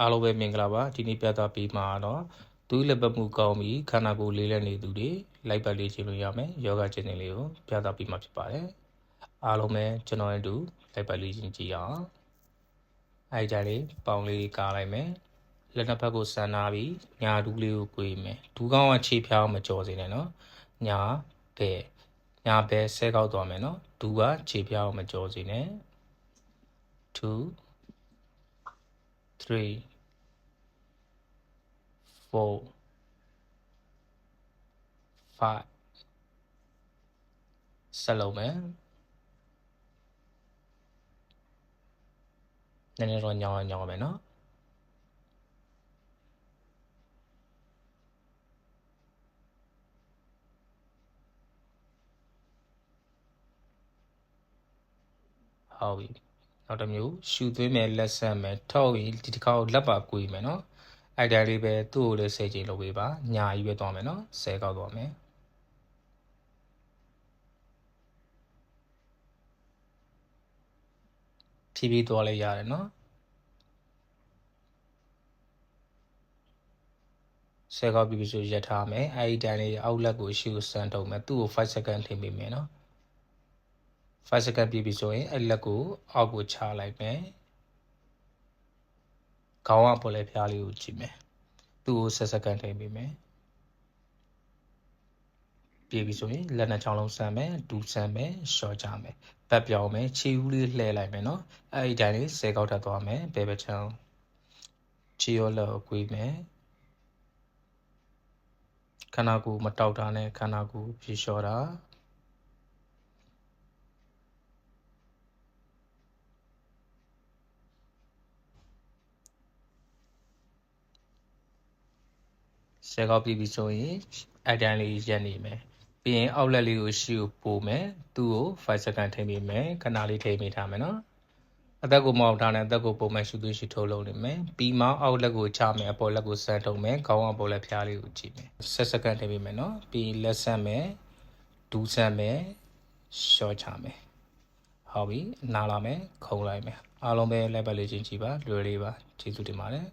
အားလုံးပဲမင်္ဂလာပါဒီနေ့ပြသပေးမှာတော့သူ့လက်ပတ်မှုကောင်းပြီးခန္ဓာကိုယ်လေးလက်နေသူတွေလိုက်ပတ်လေးခြင်းလို့ရမယ်ယောဂကျင့်စဉ်လေးကိုပြသပေးမှာဖြစ်ပါတယ်အားလုံးပဲကျွန်တော်ရဲ့အတူလိုက်ပတ်လေးခြင်းကြည့်အောင်အဲ့ကြလေးပေါင်းလေးကားလိုက်မယ်လက်နှစ်ဖက်ကိုဆန်နာပြီးညာဒူးလေးကို꿰မယ်ဒူးကောင်းကခြေဖြားမကြော်စေနဲ့နော်ညာဘဲညာဘဲဆဲကောက်သွားမယ်နော်ဒူးကခြေဖြားမကြော်စေနဲ့2 three, four, five ဆက်လုံးမယ်နည်းနည်းတော့ညောင်းညောင်းမယ်နော်ဟုတ်ပြီနောက်တစ်မျိုးရှူသွင်းမယ်လက်ဆက်မယ်ထောက်ရင်ဒီတစ်ခါလက်ပါကွေးမယ်နော် အဲ့ဒါလေးပဲသူ့ကိုလည်းဆယ်ချိန်လုပ်ပေးပါညာကြီးပဲသွားမယ်နော်ဆယ်ကောက်သွားမယ်ဖြည်းဖြည်းသွားလဲရတယ်နော်ဆယ်ကောက်ပြီးပြီဆိုရက်ထားမယ်အဲ့ဒီတန်းလေးအောက်လက်ကိုရှူစမ်းထုတ်မယ်သူ့ကို5 second ထိပေးမယ်နော်5 second ပြည့်ပြီဆိုရင်အဲ့လက်ကိုအောက်ကိုချလိုက်မယ် ခေါင်းကပေါ်လဲဖျားလေးကိုကြည့်မယ်သူ့ကို10 second ထိပေးမယ်ပြည့်ပြီဆိုရင်လက်နှစ်ချောင်းလုံးဆမ်းမယ်ဒူးဆမ်းမယ်ရှော့ကြမယ်ဘက်ပြောင်းမယ်ခြေဦးလေးလှည့်လိုက်မယ်နော်အဲ့ဒီတိုင်းလေး10ကောက်ထပ်သွားမယ်ဘယ်ဘက်ချောင်းခြေရောလက်ကိုကွေးမယ်ခန္ဓာကိုယ်မတောက်တာနဲ့ခန္ဓာကိုယ်ဖြေလျှော့တာ ဆယ်ကောက်ပြီးပြီဆိုရင်အတန်းလေးရက်နေမယ်ပြီးရင်အောက်လက်လေးကိုရှီကိုပို့မယ်သူ့ကို5 second ထိမိမယ်ခဏလေးထိမိထားမယ်နော်အသက်ကိုမောက်ထားတယ်အသက်ကိုပုံမှန်ရှူသွေးရှူထုတ်လုပ်နေမယ်ပြီးမှအောက်လက်ကိုချမယ်အပေါ်လက်ကိုဆန်းထုတ်မယ်ခေါင်းအပေါ်လက်ဖျားလေးကိုကြည့်မယ်10 second ထိမိမယ်နော်ပြီးလက်ဆန်းမယ်ဒူးဆန်းမယ်ရှော့ချမယ်ဟုတ်ပြီနားလာမယ်ခုံလိုက်မယ်အားလုံးပဲလက်ပတ်လေးချင်းကြည့်ပါလွယ်လေးပါကျေးဇူးတင်ပါတယ်